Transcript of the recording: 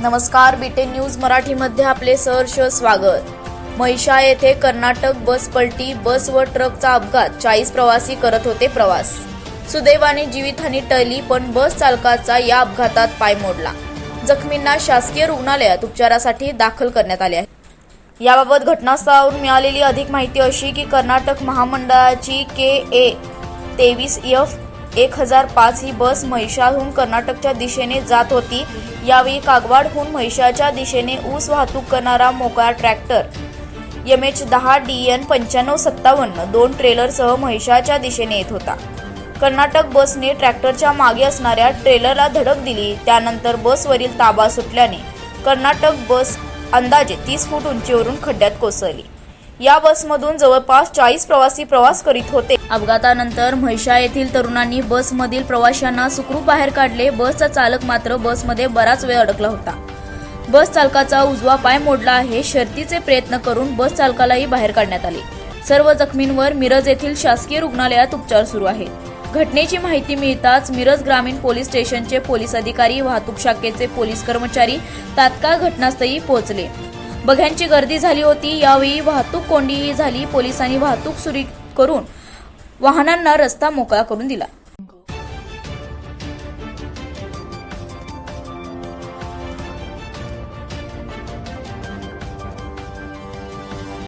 नमस्कार बीटे न्यूज मराठीमध्ये आपले सहर्ष स्वागत. महिषा येथे कर्नाटक बस पलटी बस व ट्रकचा अपघात. चाळीस प्रवासी करत होते प्रवास. सुदैवाने जीवितहानी टळली पण बस चालकाचा या अपघातात पाय मोडला. जखमींना शासकीय रुग्णालयात उपचारासाठी दाखल करण्यात आले आहे. याबाबत घटनास्थळावरून मिळालेली अधिक माहिती अशी की कर्नाटक महामंडळाची के ए तेवीस एफ एक हजार पाच ही बस महिषाहून कर्नाटकच्या दिशेने जात होती. यावेळी कागवाडहून म्हैशाच्या दिशेने ऊस वाहतूक करणारा मोकळा ट्रॅक्टर. एम एच दहा डी एन पंच्याण्णव सत्तावन्न दोन ट्रेलरसह म्हैशाच्या दिशेने येत होता. कर्नाटक बसने ट्रॅक्टरच्या मागे असणाऱ्या ट्रेलरला धडक दिली. त्यानंतर बसवरील ताबा सुटल्याने कर्नाटक बस अंदाजे तीस फूट उंचीवरून खड्ड्यात कोसळली. या बसमधून जवळपास चाळीस प्रवासी प्रवास करीत होते. अपघातानंतर म्हैशा येथील तरुणांनी बसमधील प्रवाशांना सुखरूप बाहेर काढले. बसचा चालक मात्र बसमध्ये बराच वेळ अडकला होता. बस चालकाचा उजवा पाय मोडला आहे. शर्तीचे प्रयत्न करून बस चालकालाही बाहेर काढण्यात आले. सर्व जखमींवर मिरज येथील शासकीय रुग्णालयात उपचार सुरू आहेत. घटनेची माहिती मिळताच मिरज ग्रामीण पोलीस स्टेशनचे पोलीस अधिकारी वाहतूक शाखेचे पोलीस कर्मचारी तात्काळ घटनास्थळी पोहोचले. बघ्यांची गर्दी झाली होती. यावेळी वाहतूक कोंडीही झाली. पोलिसांनी वाहतूक सुरू करून वाहनांना रस्ता मोकळा करून दिला.